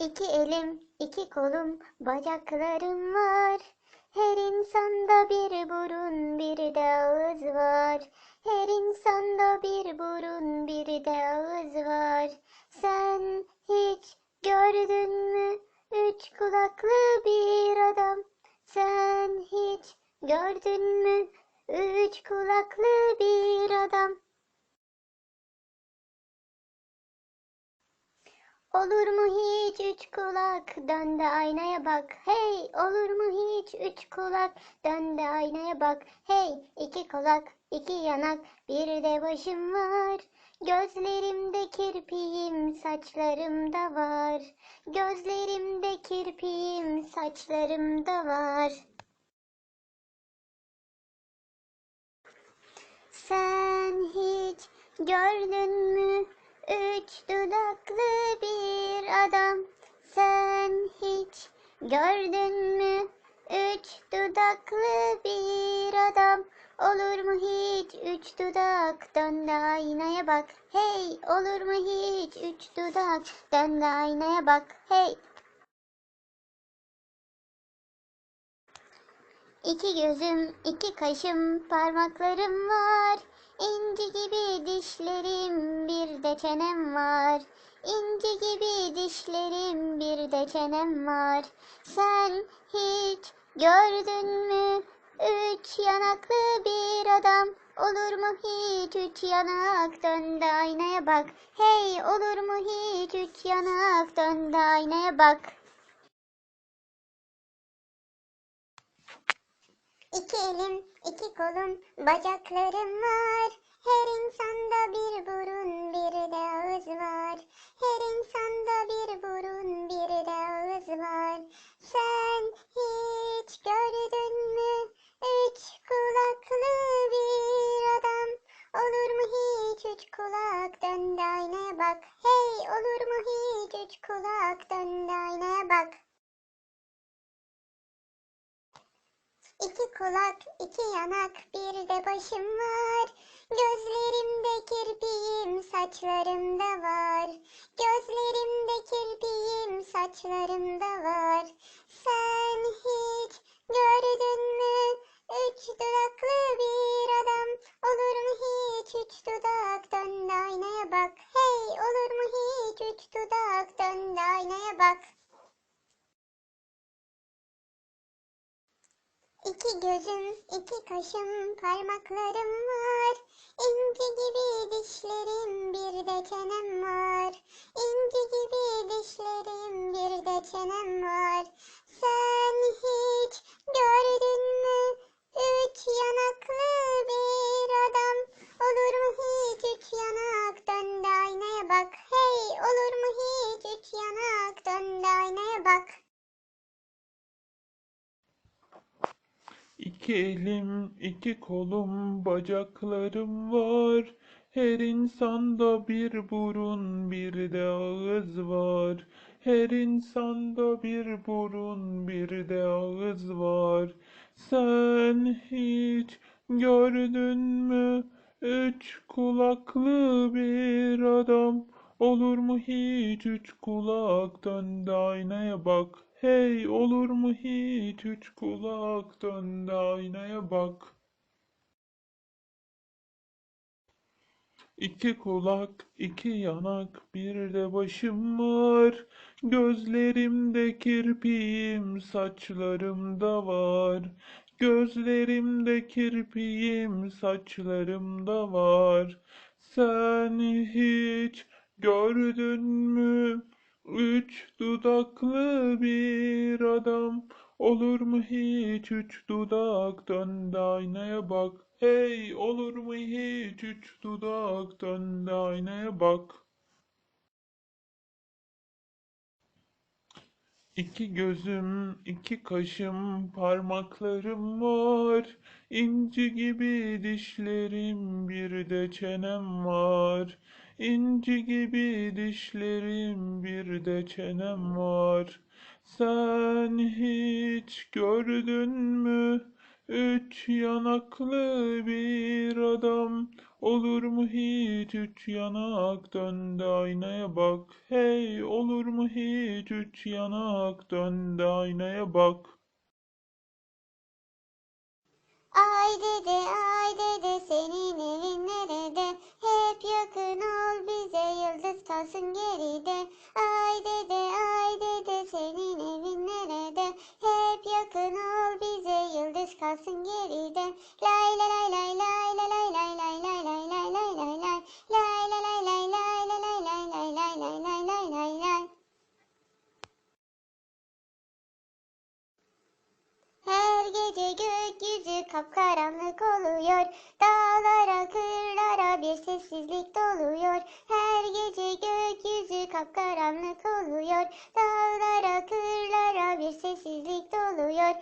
İki elim, iki kolum, bacaklarım var. Her insanda bir burun, bir de ağız var. Her insanda bir burun, bir de ağız var. Sen hiç gördün mü üç kulaklı bir adam? Sen hiç gördün mü üç kulaklı bir adam? Olur mu hiç üç kulak? Dön de aynaya bak. Hey olur mu hiç üç kulak? Dön de aynaya bak. Hey iki kulak iki yanak bir de başım var. Gözlerimde kirpiğim saçlarımda var. Gözlerimde kirpiğim saçlarımda var. Sen hiç gördün üç dudaklı bir adam? Sen hiç gördün mü üç dudaklı bir adam? Olur mu hiç üç dudak? Dön de aynaya bak. Hey, olur mu hiç üç dudak? Dön de aynaya bak. Hey. İki gözüm, iki kaşım, parmaklarım var. İnci gibi dişlerim, bir de çenem var. İnci gibi dişlerim, bir de çenem var. Sen hiç gördün mü üç yanaklı bir adam? Olur mu hiç üç yanak? Dön de aynaya bak. Hey, olur mu hiç üç yanak? Dön de aynaya bak. İki elim, iki kolum, bacaklarım var. Her insanda bir burun, bir de ağız var. Her insanda bir burun, bir de ağız var. Sen hiç gördün mü üç kulaklı bir adam? Olur mu hiç üç kulak? Dön bak. Hey, olur mu hiç üç kulak? Dön bak. İki kulak, iki yanak, bir de başım var. Gözlerimde kirpiğim, saçlarımda var. Gözlerimde kirpiğim, saçlarımda var. Sen hiç gördün mü üç dudaklı bir adam? Olur mu hiç üç dudak? Dön aynaya bak. Hey, olur mu hiç üç dudak? Dön aynaya bak. İki gözüm, iki kaşım, parmaklarım var. İnci gibi dişlerim, bir de çenem var. İnci gibi dişlerim, bir de çenem var. Sen hiç gördün mü üç yanaklı bir adam? Olur mu hiç üç yanak? Dön de aynaya bak. Hey, olur mu hiç üç yanak? Dön de aynaya bak. İki elim, iki kolum, bacaklarım var. Her insanda bir burun, bir de ağız var. Her insanda bir burun, bir de ağız var. Sen hiç gördün mü üç kulaklı bir adam? Olur mu hiç üç kulak? Dön aynaya bak. Hey olur mu hiç üç kulak? Dön de aynaya bak. İki kulak, iki yanak, bir de başım var. Gözlerimde kirpiğim, saçlarımda var. Gözlerimde kirpiğim, saçlarımda var. Sen hiç gördün mü üç dudaklı bir adam? Olur mu hiç üç dudak? Dön aynaya bak. Hey, olur mu hiç üç dudak? Dön aynaya bak. İki gözüm, iki kaşım, parmaklarım var. İnci gibi dişlerim, bir de çenem var. İnci gibi dişlerim, bir de çenem var. Sen hiç gördün mü üç yanaklı bir adam? Olur mu hiç üç yanak dön aynaya bak. Hey olur mu hiç üç yanak dön aynaya bak. Ay dede ay dede senin evin nerede? Hep yakın ol bize yıldız kalsın geride. Ay dede ay dede senin evin nerede? Hep yakın ol bize yıldız kalsın geride. Lay lay lay lay lay lay lay lay lay lay lay lay lay lay lay. Lay lay lay lay lay lay lay lay lay lay lay lay lay lay. Her gece gökyüzü kapkaranlık oluyor. Dağlara, kırlara bir sessizlik doluyor. Her gece gökyüzü kapkaranlık oluyor. Dağlara, kırlara bir sessizlik doluyor.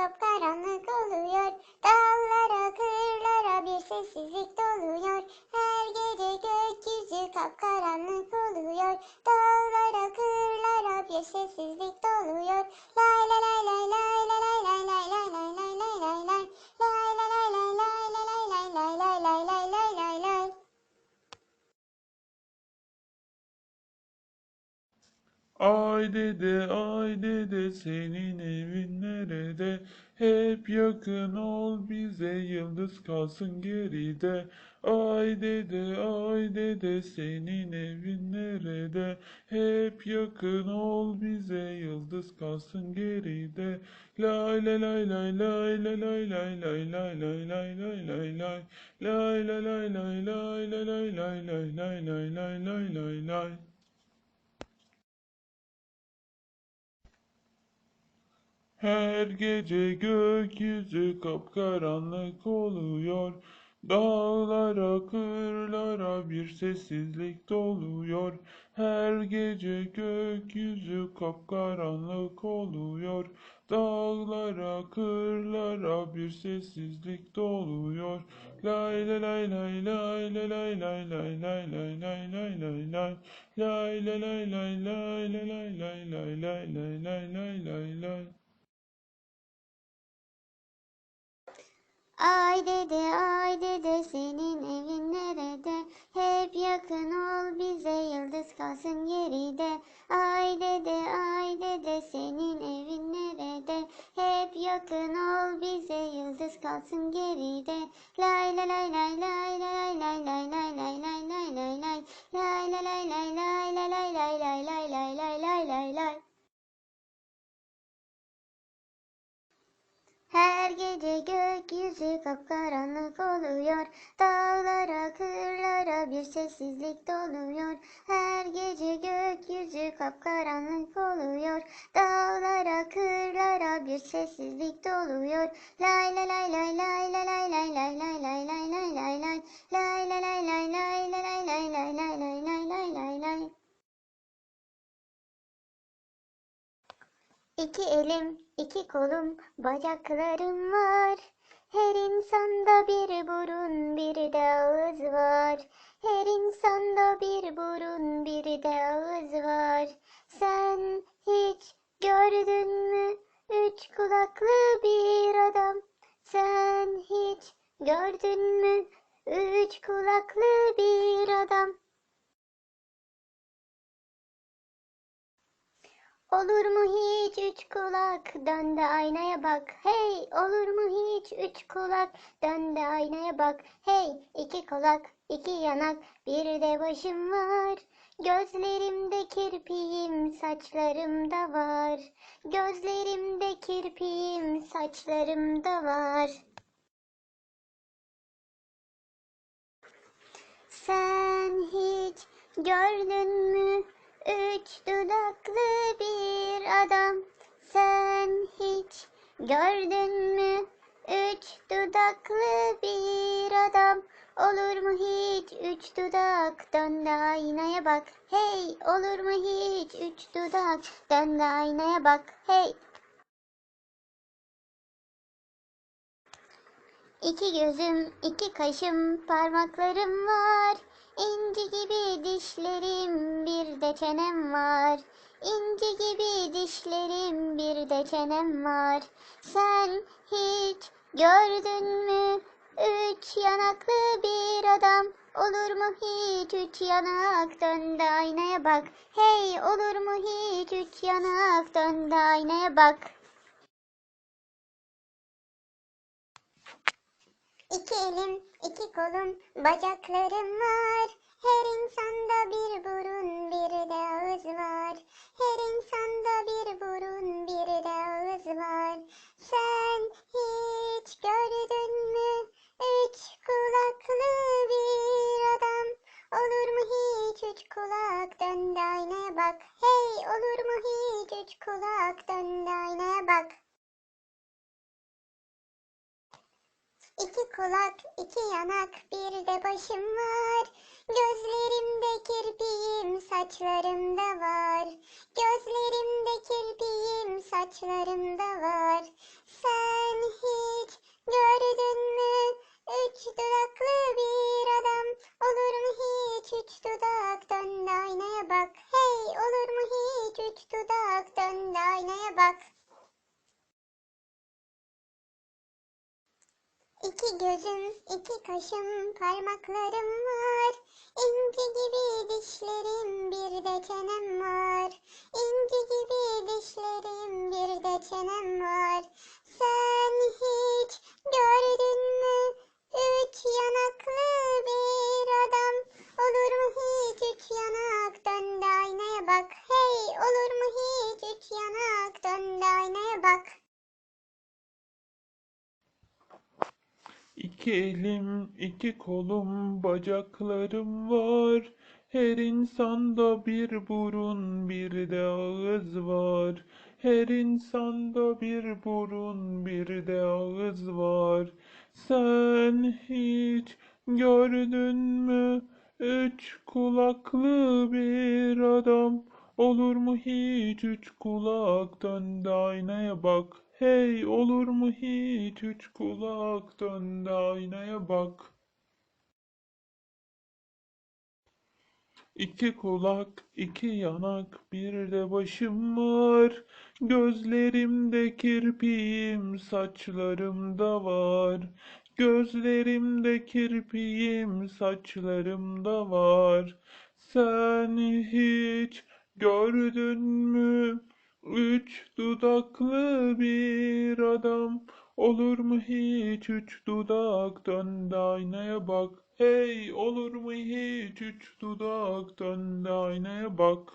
Kapkaranlık oluyor. Dağlara, kırlara bir sessizlik doluyor. Her gece gökyüzü kapkaranlık oluyor. Dağlara, kırlara bir sessizlik doluyor. Lay lay lay lay lay lay lay lay lay lay lay lay lay lay. Lay lay lay lay lay lay lay lay lay lay lay lay lay lay. Ay dede ay dede senin evin nerede? Yakın ol bize yıldız kalsın geride. Ay dede ay dede senin evin nerede? Hep yakın ol bize yıldız kalsın geride. Lay lay lay lay lay lay lay lay lay lay lay lay lay lay lay. Lay lay lay lay lay lay lay lay lay lay lay lay lay lay lay. Her gece gökyüzü kapkaranlık oluyor. Dağlara, kırlara bir sessizlik doluyor. Her gece gökyüzü kapkaranlık oluyor. Dağlara, kırlara bir sessizlik doluyor. Lay lay lay lay lay lay lay lay lay lay lay lay lay lay lay. Lay lay lay lay lay lay lay lay lay lay lay lay Ay dede ay dede senin evin nerede? Hep yakın ol bize yıldız kalsın geride. Ay dede ay dede senin evin nerede? Hep yakın ol bize yıldız kalsın geride. Lay lay lay lay lay lay lay lay lay lay lay lay lay lay. Lay lay lay lay lay lay lay lay lay lay lay lay lay lay lay. Her gece gökyüzü kapkaranlık oluyor. Dağlara, kırlara bir sessizlik doluyor. Her gece gökyüzü kapkaranlık oluyor. Dağlara, kırlara bir sessizlik doluyor. Lay lay lay lay lay lay lay lay lay lay lay lay lay lay lay. Lay lay lay lay lay lay lay lay lay lay lay lay lay lay. İki elim, iki kolum, bacaklarım var. Her insanda bir burun, bir de ağız var. Her insanda bir burun, bir de ağız var. Sen hiç gördün mü üç kulaklı bir adam? Sen hiç gördün mü üç kulaklı bir adam? Olur mu hiç üç kulak? Dön de aynaya bak. Hey olur mu hiç üç kulak? Dön de aynaya bak. Hey iki kulak iki yanak bir de başım var. Gözlerimde kirpiğim saçlarımda var. Gözlerimde kirpiğim saçlarımda var. Sen hiç gördün mü üç dudaklı bir adam? Sen hiç gördün mü üç dudaklı bir adam? Olur mu hiç üç dudak? Dön de aynaya bak. Hey, olur mu hiç üç dudak? Dön de aynaya bak. Hey. İki gözüm, iki kaşım, parmaklarım var. İnci gibi dişlerim, bir de çenem var. İnci gibi dişlerim, bir de çenem var. Sen hiç gördün mü üç yanaklı bir adam? Olur mu hiç üç yanak? Dön aynaya bak. Hey, olur mu hiç üç yanak? Dön aynaya bak. İki elim, iki kolum, bacaklarım var. Her insanda bir burun, bir de ağız var. Her insanda bir burun, bir de ağız var. Sen hiç gördün mü üç kulaklı bir adam? Olur mu hiç üç kulak dön aynaya bak. Hey olur mu hiç üç kulak dön aynaya bak. İki kulak, iki yanak, bir de başım var. Gözlerimde kirpiğim, saçlarımda var. Gözlerimde kirpiğim, saçlarımda var. Sen hiç gördün mü üç dudaklı bir adam? Olur mu hiç üç dudak? Dön aynaya bak. Hey, olur mu hiç üç dudak? Dön aynaya bak. İki gözüm, iki kaşım, parmaklarım var. İnci gibi dişlerim, bir de çenem var. İnci gibi dişlerim, bir de çenem var. Sen hiç gördün mü üç yanaklı İki elim, iki kolum, bacaklarım var. Her insanda bir burun, bir de ağız var. Her insanda bir burun, bir de ağız var. Sen hiç gördün mü üç kulaklı bir adam? Olur mu hiç üç kulak dön aynaya bak. Hey olur mu hiç üç kulak dön de aynaya bak. İki kulak, iki yanak, bir de başım var. Gözlerimde kirpiğim, saçlarımda var. Gözlerimde kirpiğim, saçlarımda var. Sen hiç gördün mü üç dudaklı bir adam? Olur mu hiç üç dudak? Dön aynaya bak. Hey, olur mu hiç üç dudak? Dön aynaya bak.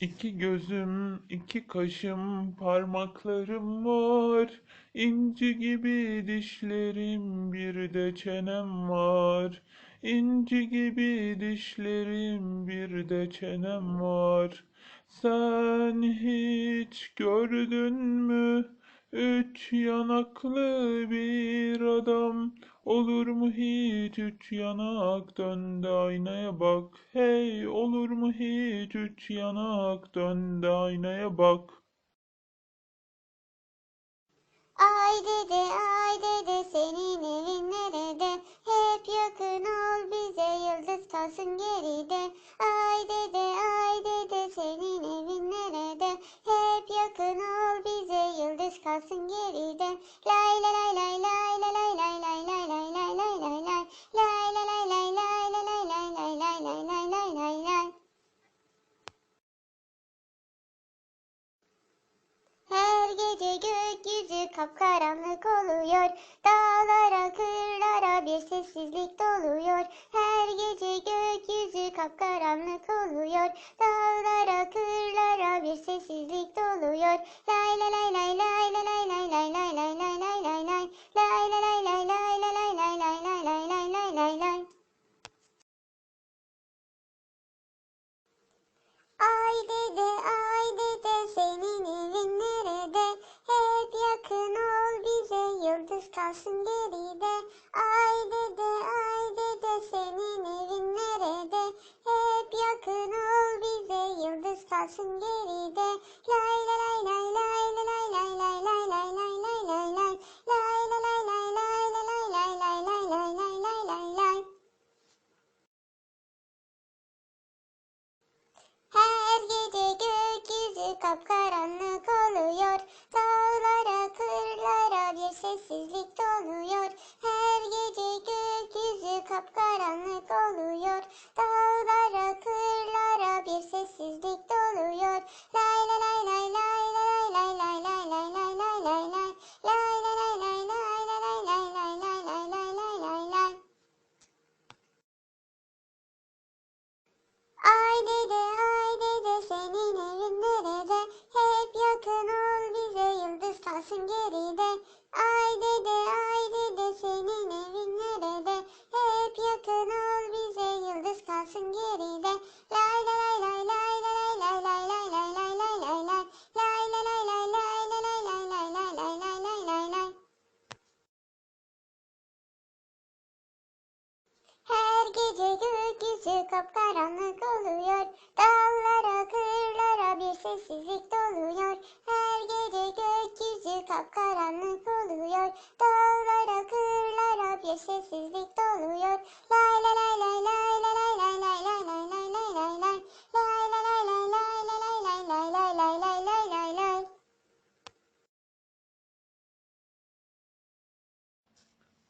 İki gözüm, iki kaşım, parmaklarım var. İnci gibi dişlerim, bir de çenem var. İnci gibi dişlerim, bir de çenem var. Sen hiç gördün mü üç yanaklı bir adam? Olur mu hiç üç yanak dön aynaya bak. Hey olur mu hiç üç yanak dön aynaya bak. Ay dede ay dede senin evin nerede? Hep yakın ol bize yıldız kalsın geride. Ay dede ay dede senin evin nerede? Hep yakın ol bize yıldız kalsın geride. Lay lay lay lay lay lay lay lay lay lay lay lay lay lay lay. Lay lay lay lay lay lay lay lay lay lay lay Her gece gökyüzü kapkaranlık oluyor. Dağlara, kırlara bir sessizlik doluyor. Her gece gökyüzü kapkaranlık oluyor. Dağlara, kırlara bir sessizlik doluyor. Lay lay lay lay lay lay lay lay lay lay lay lay lay lay lay. Lay lay lay lay lay lay lay lay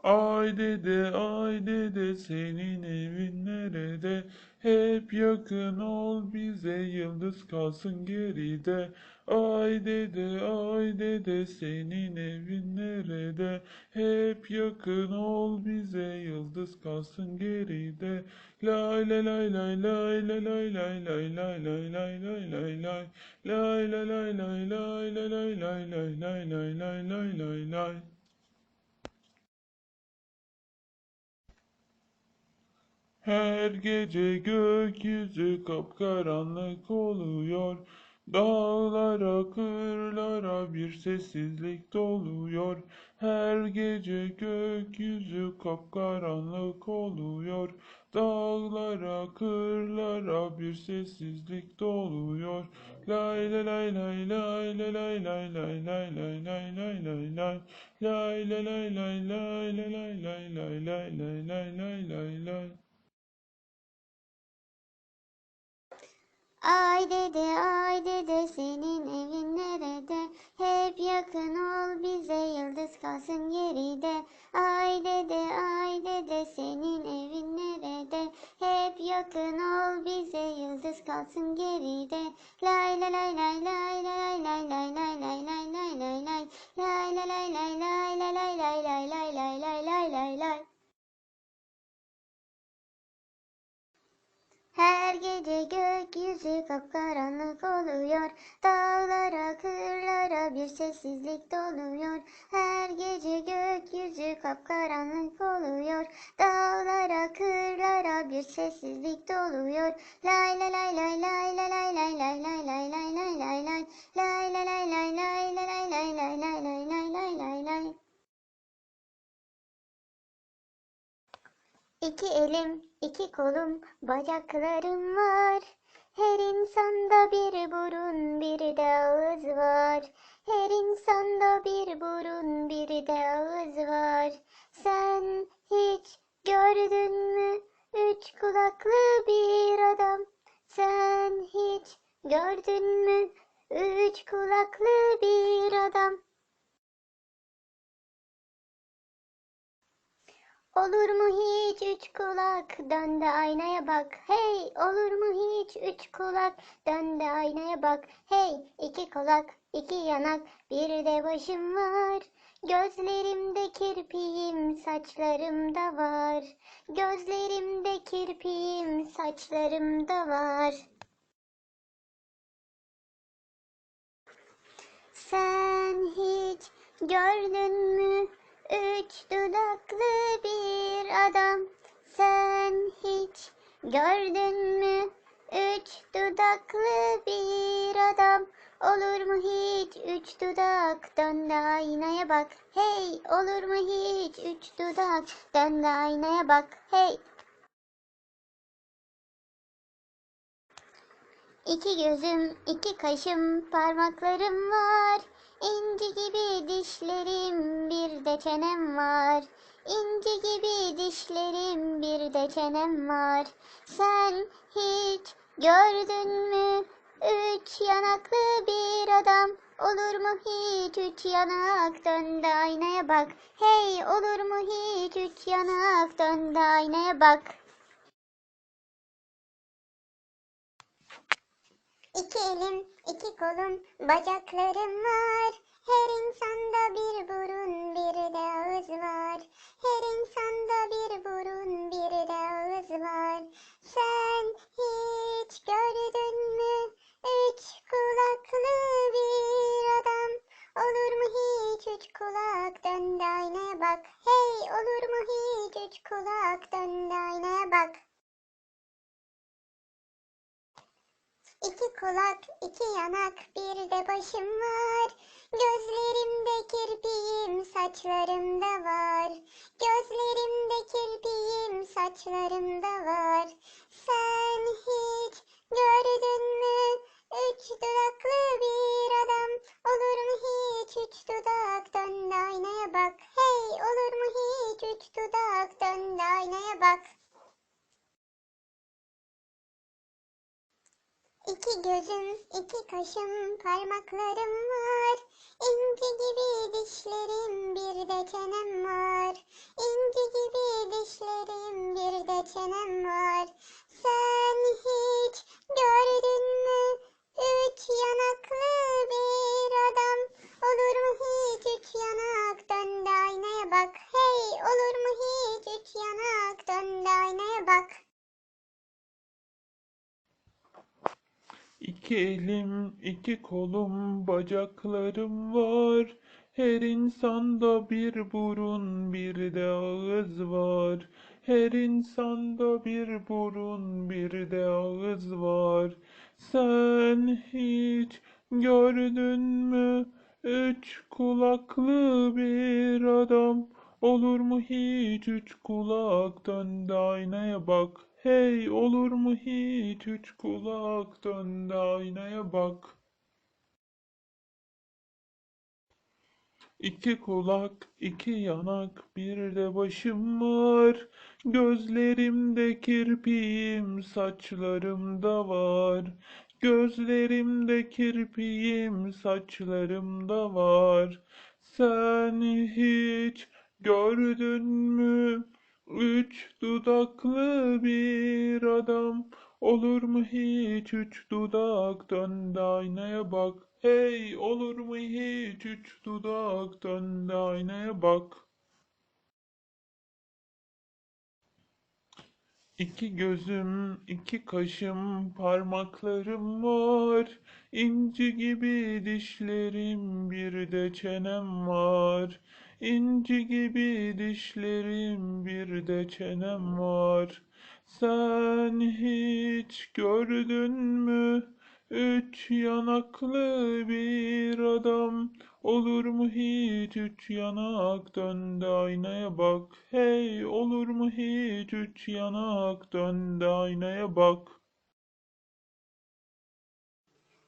Ay dede ay dede senin evin nerede? Hep yakın ol bize yıldız kalsın geride. Ay dede ay dede senin evin nerede? Hep yakın ol bize yıldız kalsın geride. Lay lay lay lay lay lay lay lay lay lay lay lay lay lay lay. Lay lay lay lay lay lay lay lay lay lay lay lay lay lay lay. Her gece gökyüzü kapkaranlık oluyor. Dağlara, kırlara bir sessizlik doluyor. Her gece gökyüzü kapkaranlık oluyor. Dağlara, kırlara bir sessizlik doluyor. Lay lay lay lay lay lay lay lay lay lay lay lay lay lay lay. Lay lay lay lay lay lay lay lay lay lay lay lay Ay dede ay dede senin evin nerede? Hep yakın ol bize yıldız kalsın geride. Ay dede ay dede senin evin nerede? Hep yakın ol bize yıldız kalsın geride. Lay lay lay lay lay lay lay lay lay lay lay lay lay lay. Lay lay lay lay lay lay lay lay lay lay lay lay Her gece gökyüzü kapkaranlık oluyor. Dağlara, kırlara bir sessizlik doluyor. Her gece gökyüzü kapkaranlık oluyor. Dağlara, kırlara bir sessizlik doluyor. Lay lay lay lay lay lay lay lay lay lay lay lay lay lay lay. Lay lay lay lay lay lay lay lay lay lay lay. İki elim, iki kolum, bacaklarım var. Her insanda bir burun, bir de ağız var. Her insanda bir burun, bir de ağız var. Sen hiç gördün mü üç kulaklı bir adam? Sen hiç gördün mü üç kulaklı bir adam? Olur mu hiç üç kulak? Dön de aynaya bak. Hey olur mu hiç üç kulak? Dön de aynaya bak. Hey iki kulak iki yanak bir de başım var. Gözlerimde kirpiğim saçlarımda var. Gözlerimde kirpiğim saçlarımda var. Sen hiç gördün mü üç dudaklı bir adam? Sen hiç gördün mü üç dudaklı bir adam? Olur mu hiç üç dudak dön de aynaya bak hey olur mu hiç üç dudak dön de aynaya bak hey İki gözüm, iki kaşım, parmaklarım var. İnci gibi dişlerim, bir de çenem var. İnci gibi dişlerim, bir de çenem var. Sen hiç gördün mü üç yanaklı bir adam? Olur mu hiç üç yanak dön aynaya bak. Hey olur mu hiç üç yanak dön aynaya bak. İki elim, iki kolum, bacaklarım var. Her insanda bir burun, bir de ağız var. Her insanda bir burun, bir de ağız var. Sen hiç gördün mü üç kulaklı bir adam? Olur mu hiç üç kulak dön aynaya bak. Hey olur mu hiç üç kulak dön aynaya bak. İki kulak, iki yanak, bir de başım var. Gözlerimde kirpiğim, saçlarımda var. Gözlerimde kirpiğim, saçlarımda var. Sen hiç gördün mü üç dudaklı bir adam? Olur mu hiç üç dudak dön aynaya bak. Hey olur mu hiç üç dudak dön aynaya bak. İki gözüm, iki kaşım, parmaklarım var. İnci gibi dişlerim, bir de çenem var. İnci gibi dişlerim, bir de çenem var. Sen hiç gördün mü üç yanaklı bir adam? Olur mu hiç üç yanak dön de aynaya bak. Hey olur mu hiç üç yanak dön de aynaya bak. İki elim, iki kolum, bacaklarım var. Her insanda bir burun, bir de ağız var. Her insanda bir burun, bir de ağız var. Sen hiç gördün mü üç kulaklı bir adam? Olur mu hiç üç kulak dön aynaya bak. Hey olur mu hiç üç kulak dön de aynaya bak. İki kulak, iki yanak, bir de başım var. Gözlerimde kirpiğim, saçlarımda var. Gözlerimde kirpiğim, saçlarımda var. Sen hiç gördün mü üç dudaklı bir adam? Olur mu hiç üç dudak dön aynaya bak. Hey olur mu hiç üç dudak dön aynaya bak. İki gözüm, iki kaşım, parmaklarım var. İnci gibi dişlerim, bir de çenem var. İnci gibi dişlerim, bir de çenem var. Sen hiç gördün mü? Üç yanaklı bir adam. Olur mu hiç? Üç yanak dön aynaya bak. Hey olur mu hiç? Üç yanak dön aynaya bak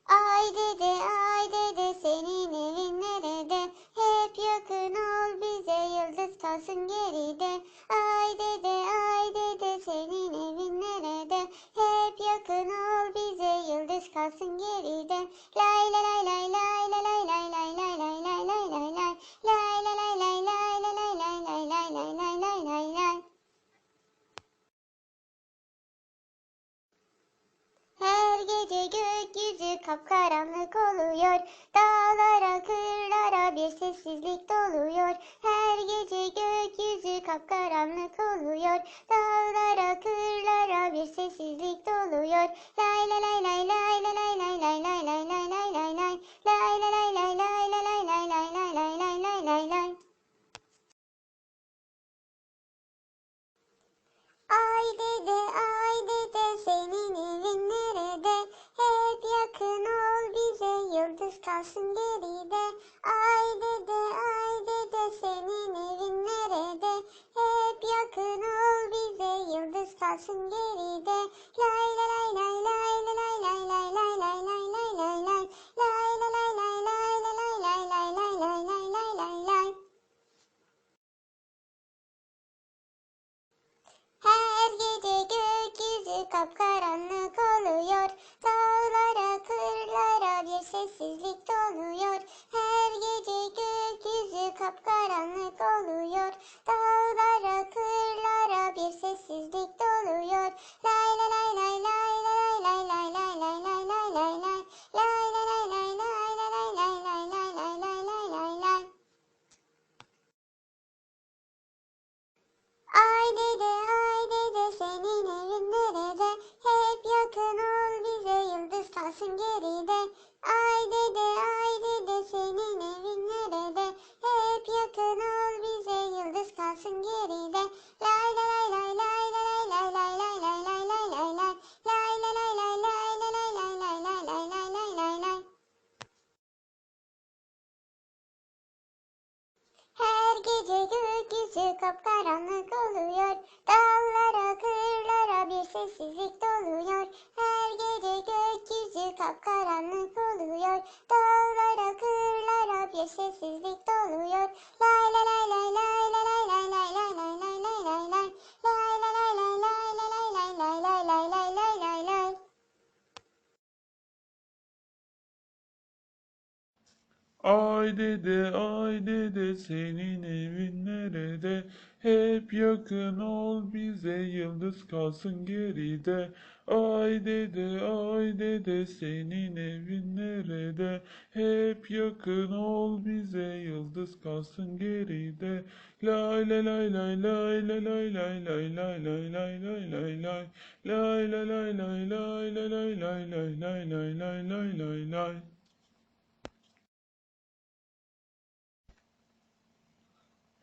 Ay dede ay dede senin evin nerede? Hep yakın ol bize yıldız kalsın geride. Ay dede ay dede senin evin nerede? Hep yakın ol bize cacara. பசுங்கே Ay dede ay dede senin evin nerede? Hep yakın ol bize yıldız kalsın geride. Ay dede ay dede senin evin nerede? Hep yakın ol bize yıldız kalsın geride. Lay lay lay lay lay lay lay lay lay lay lay lay lay lay lay. Lay lay lay lay lay lay lay lay lay lay lay lay lay lay lay.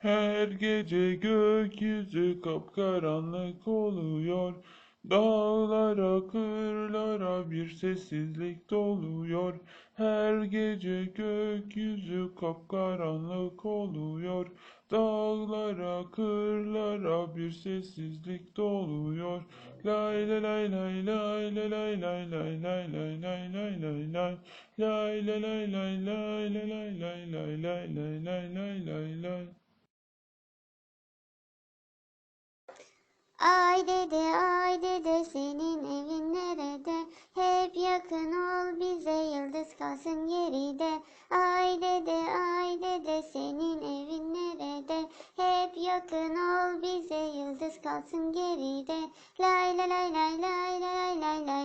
Her gece gökyüzü kapkaranlık oluyor. Dağlara, kırlara bir sessizlik doluyor. Her gece gökyüzü kapkaranlık oluyor. Dağlara, kırlara bir sessizlik doluyor. Lay lay lay lay lay lay lay lay lay lay lay lay lay lay lay. Lay lay lay lay lay lay lay lay lay lay lay lay Ay dede ay dede senin evin nerede? Hep yakın ol bize yıldız kalsın geride. Ay dede ay dede senin evin nerede? Hep yakın ol bize yıldız kalsın geride. Lay lay lay lay lay lay lay lay.